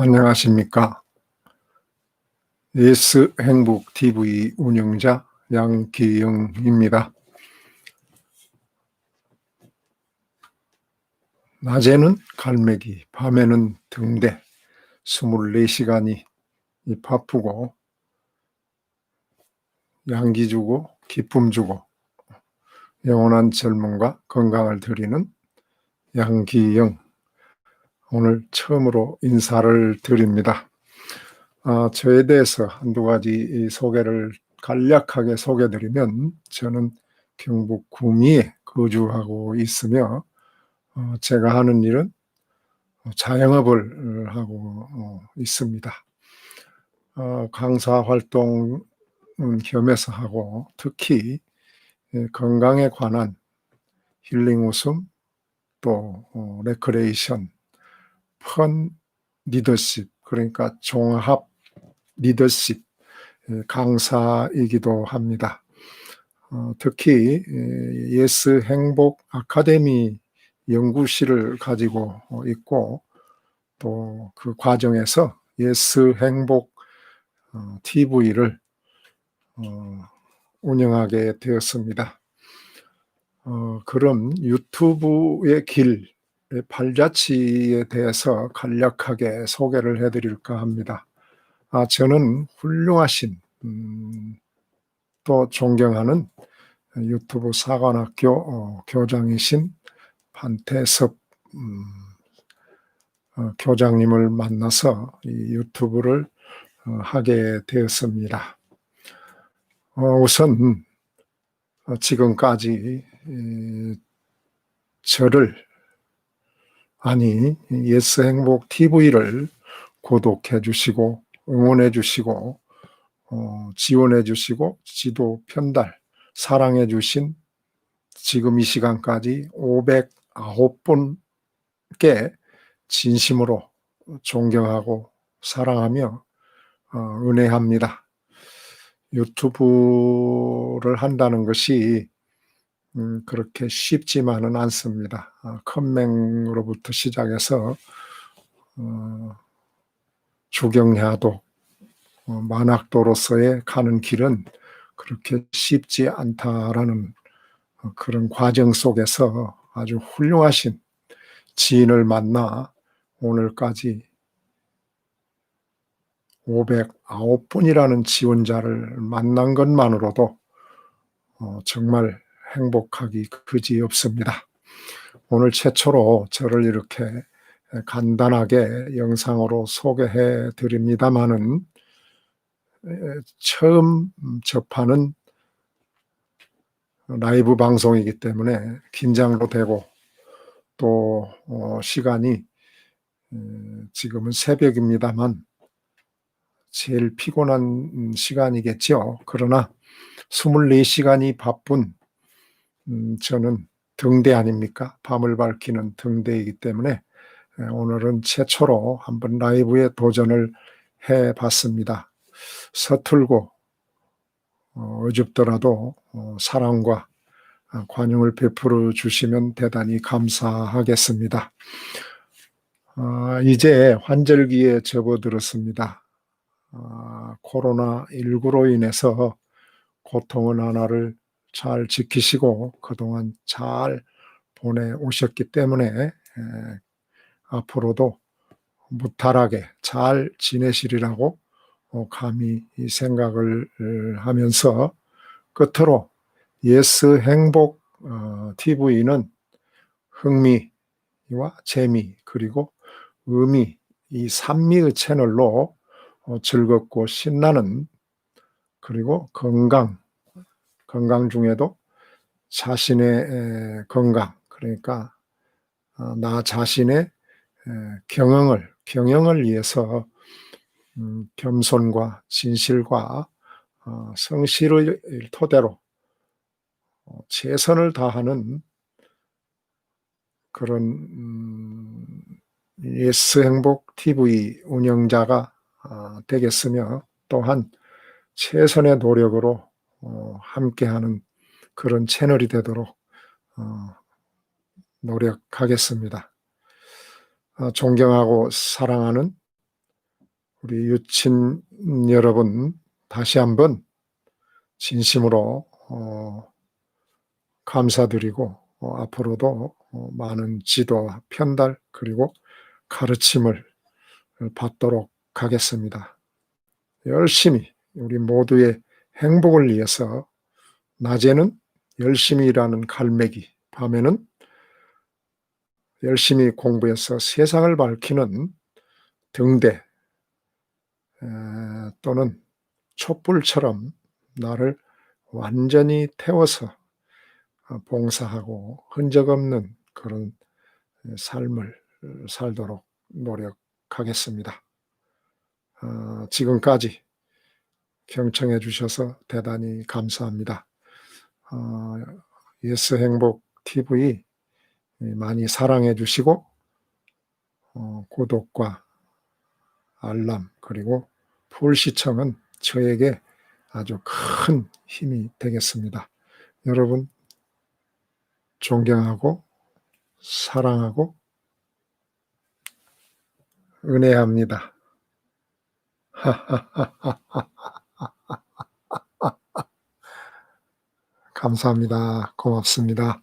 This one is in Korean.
안녕하십니까. 예스 행복 TV 운영자 양기영입니다. 낮에는 갈매기, 밤에는 등대, 24시간이 바쁘고 양기 주고 기쁨 주고 영원한 젊음과 건강을 드리는 양기영 오늘 처음으로 인사를 드립니다. 아, 저에 대해서 한두 가지 소개를 간략하게 소개드리면 저는 경북 구미에 거주하고 있으며 어, 제가 하는 일은 자영업을 하고 어, 있습니다. 어, 강사 활동은 겸해서 하고 특히 예, 건강에 관한 힐링 웃음 또 레크레이션 펀 리더십 그러니까 종합 리더십 예, 강사이기도 합니다. 어, 특히 예, 예스 행복 아카데미 연구실을 가지고 어, 있고 또 그 과정에서 예스 행복 어, TV를 어, 운영하게 되었습니다. 어, 그럼 유튜브의 길 발자취에 대해서 간략하게 소개를 해드릴까 합니다. 아, 저는 훌륭하신 음, 또 존경하는 유튜브 사관학교 어, 교장이신 판태섭 음, 어, 교장님을 만나서 이 유튜브를 어, 하게 되었습니다. 어, 우선 어, 지금까지 저를 아니 예스 행복 TV를 구독해 주시고 응원해 주시고 어, 지원해 주시고 지도 편달 사랑해 주신 지금 이 시간까지 509분께 진심으로 존경하고 사랑하며 어, 은혜합니다. 유튜브를 한다는 것이 음, 그렇게 쉽지만은 않습니다. 어, 컴맹으로부터 시작해서 어, 주경야도 어, 만학도로서의 가는 길은 그렇게 쉽지 않다라는 어, 그런 과정 속에서 아주 훌륭하신 지인을 만나 오늘까지 509분이라는 지원자를 만난 것만으로도 어, 정말 행복하기 그지 없습니다. 오늘 최초로 저를 이렇게 간단하게 영상으로 소개해 드립니다마는 처음 접하는 라이브 방송이기 때문에 긴장도 되고 또 어, 시간이 지금은 새벽입니다만 제일 피곤한 시간이겠죠. 그러나 24시간이 바쁜 음, 저는 등대 아닙니까? 밤을 밝히는 등대이기 때문에 오늘은 최초로 한번 라이브에 도전을 해 봤습니다. 서툴고 어, 어줍더라도 어, 사랑과 관용을 베풀어 주시면 대단히 감사하겠습니다. 아, 이제 환절기에 접어들었습니다. 아, 코로나19로 인해서 고통은 하나를 잘 지키시고 그동안 잘 보내오셨기 때문에 에, 앞으로도 무탈하게 잘 지내시리라고 어, 감히 이 생각을 하면서 끝으로 예스 행복 어, TV는 흥미와 재미 그리고 의미 이 삼미의 채널로 어, 즐겁고 신나는 그리고 건강 건강 중에도 자신의 건강 그러니까 어, 나 자신의 경영을 경영을 위해서 음, 겸손과 진실과 어, 성실을 토대로 어, 최선을 다하는 그런 음, 예스 행복 TV 운영자가 되겠으며 또한 최선의 노력으로 어, 함께하는 그런 채널이 되도록 어, 노력하겠습니다. 어, 존경하고 사랑하는 우리 유친 여러분 다시 한번 진심으로 어, 감사드리고 어, 앞으로도 어, 많은 지도, 편달 그리고 가르침을 받도록 하겠습니다. 열심히 우리 모두의 행복을 위해서 낮에는 열심히 일하는 갈매기, 밤에는 열심히 공부해서 세상을 밝히는 등대 에, 또는 촛불처럼 나를 완전히 태워서 어, 봉사하고 흔적 없는 그런 삶을 살도록 노력하겠습니다. 어, 지금까지 경청해 주셔서 대단히 감사합니다. 어, 예스 행복 TV 많이 사랑해 주시고 어, 구독과 알람 그리고 풀 시청은 저에게 아주 큰 힘이 되겠습니다. 여러분 존경하고 사랑하고 은혜합니다. 감사합니다. 고맙습니다.